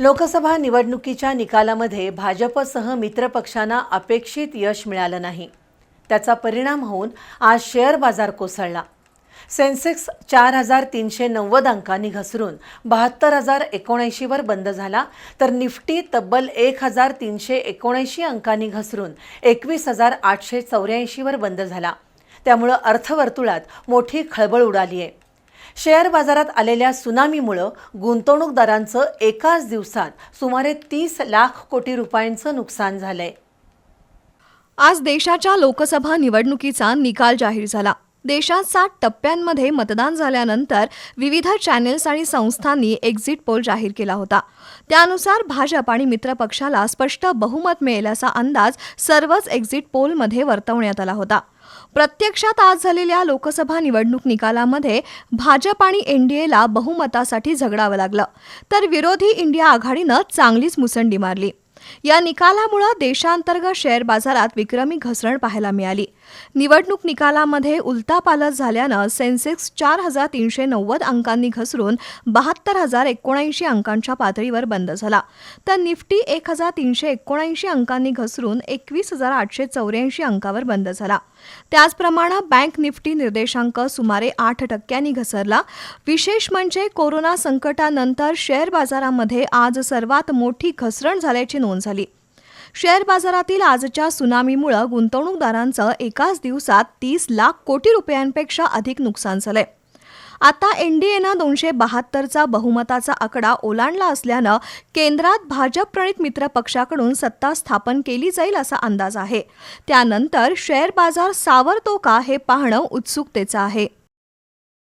लोकसभा निवडणुकीच्या निकालामध्ये भाजपसह मित्रपक्षांना अपेक्षित यश मिळालं नाही. त्याचा परिणाम होऊन आज शेअर बाजार कोसळला. सेन्सेक्स चार हजार तीनशे नव्वद अंकांनी घसरून बहात्तर हजार एकोणऐंशीवर बंद झाला तर निफ्टी तब्बल एक हजार तीनशे एकोणऐंशी अंकांनी घसरून एकवीस हजार आठशे चौऱ्याऐंशीवर बंद झाला. त्यामुळं अर्थवर्तुळात मोठी खळबळ उडाली आहे शेअर बाजारात आलेल्या सुनामीमुळं गुंतवणूकदारांचं एकाच दिवसात सुमारे तीस लाख कोटी रुपयांचं नुकसान झालंय. आज देशाच्या लोकसभा निवडणुकीचा निकाल जाहीर झाला. देशात सात टप्प्यांमध्ये मतदान झाल्यानंतर विविध चॅनेल्स आणि संस्थांनी एक्झिट पोल जाहीर केला होता. त्यानुसार भाजप आणि मित्रपक्षाला स्पष्ट बहुमत मिळेल असा अंदाज सर्वच एक्झिट पोलमध्ये वर्तवण्यात आला होता. प्रत्यक्षात आज झालेल्या लोकसभा निवडणूक निकालामध्ये भाजप आणि एनडीएला बहुमतासाठी झगडावं लागलं. तर विरोधी इंडिया आघाडीनं चांगलीच मुसंडी मारली. या निकालामुळं देशांतर्गत शेअर बाजारात विक्रमी घसरण पाहायला मिळाली. निवडणूक निकालामध्ये उलतापालत झाल्यानं सेन्सेक्स चार हजार तीनशे नव्वद अंकांनी घसरून बहात्तर हजार एकोणऐंशी अंकांच्या पातळीवर बंद झाला. तर निफ्टी एक हजार तीनशे एकोणऐंशी अंकांनी घसरून एकवीस हजार आठशे चौऱ्याऐंशी अंकावर बंद झाला. त्याचप्रमाणे बँक निफ्टी निर्देशांक सुमारे आठ टक्क्यांनी घसरला. विशेष म्हणजे कोरोना संकटानंतर शेअर बाजारामध्ये आज सर्वात मोठी घसरण झाल्याची नोंद नोंद झाली. शेअर बाजारातील आजच्या सुनामीमुळे गुंतवणूकदारांचं एकाच दिवसात तीस लाख कोटी रुपयांपेक्षा अधिक नुकसान झालंय. आता एनडीएनं दोनशे बहात्तरचा बहुमताचा आकडा ओलांडला असल्यानं केंद्रात भाजप प्रणित मित्र पक्षाकडून सत्ता स्थापन केली जाईल असा अंदाज आहे. त्यानंतर शेअर बाजार सावरतो का हे पाहणं उत्सुकतेचं आहे.